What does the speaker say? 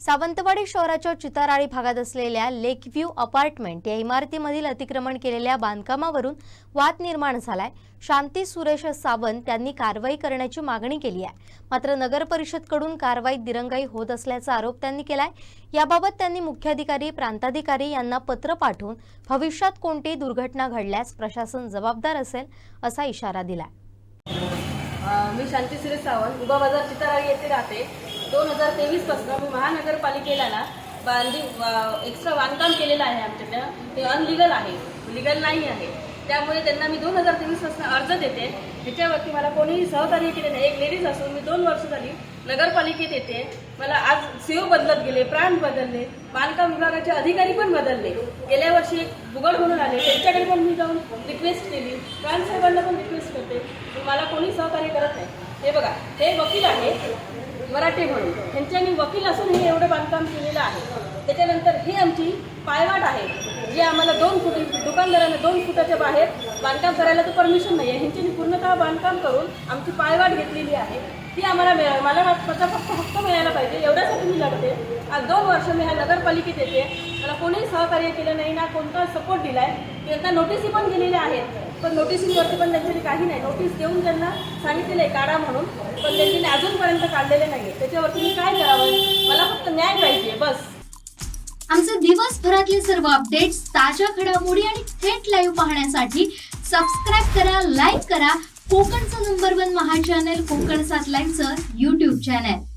सावंतवाडी शहराच्या चिताराळी भागात असलेल्या लेक व्ह्यू अपार्टमेंट या इमारतीमधील अतिक्रमण केलेल्या बांधकामावरून वाद निर्माण झालाय. शांती सुरेश सावंत त्यांनी कारवाई करण्याची मागणी केली आहे. मात्र नगर परिषदकडून कारवाईत दिरंगाई होत असल्याचा आरोप त्यांनी केलाय. याबाबत त्यांनी मुख्याधिकारी प्रांताधिकारी यांना पत्र पाठवून भविष्यात कोणतीही दुर्घटना घडल्यास प्रशासन जबाबदार असेल असा इशारा दिलाय. मी शांती सुरेश सावंत उभा बाजार चिताराळी येथे राहते. दोन हजार तेवीसपासून मी महानगरपालिकेला ना बांधी एक्स्ट्रा बांधकाम केलेलं आहे आमच्याकडं. ते अनलिगल आहे. लिगल नाही आहे. त्यामुळे त्यांना मी दोन हजार तेवीसपासून अर्ज देते. ह्याच्यावरती मला कोणीही सहकार्य केले नाही. एक लेडीज असून मी दोन वर्ष झाली नगरपालिकेत येते. मला आज सीओ बदलत गेले प्राण बदलले बांधकाम विभागाचे अधिकारी पण बदलले. गेल्या वर्षी एक बुगड म्हणून आले. त्यांच्याकडे पण मी जाऊन रिक्वेस्ट केली. प्राण साहेबांना पण रिक्वेस्ट करते. मला कोणी सहकार्य करत नाही. हे बघा हे वकील आहे. मराठे म्हणून. त्यांच्यानी वकील असून हे एवढं बांधकाम केलेलं आहे. त्याच्यानंतर ही आमची पायवाट आहे. जी आम्हाला दोन फुट दुकानदारांना दोन फुटाच्या बाहेर बांधकाम करायला तर परमिशन नाही आहे ह्यांच्यानी पूर्णतः बांधकाम करून आमची पायवाट घेतलेली आहे. ती आम्हाला मिळा मला वा- फक्त हक्क मिळायला पाहिजे. एवढ्यासाठी मी लढते. आज दोन वर्ष मी ह्या नगरपालिकेत येते. मला कोणीही सहकार्य केलं नाही ना कोणता सपोर्ट दिलाय. त्यांना नोटिसी पण गेलेल्या आहेत. पण नोटिसीवरती पण त्यांच्यानी काही नाही. नोटीस देऊन त्यांना सांगितलेलं आहे काढा म्हणून. पण त्यांनी अजूनपर्यंत काढलेले नाही त्याच्यावरती मी काय करावं? मला फक्त न्याय पाहिजे बस. आमचे दिवसभरातले सर्व अपडेट्स ताज्या घडामोडी आणि थेट लाईव्ह पाहण्यासाठी सबस्क्राईब करा लाईक करा. कोकणचं नंबर वन महा चॅनल कोकण सात लाईव्हचं युट्यूब चॅनल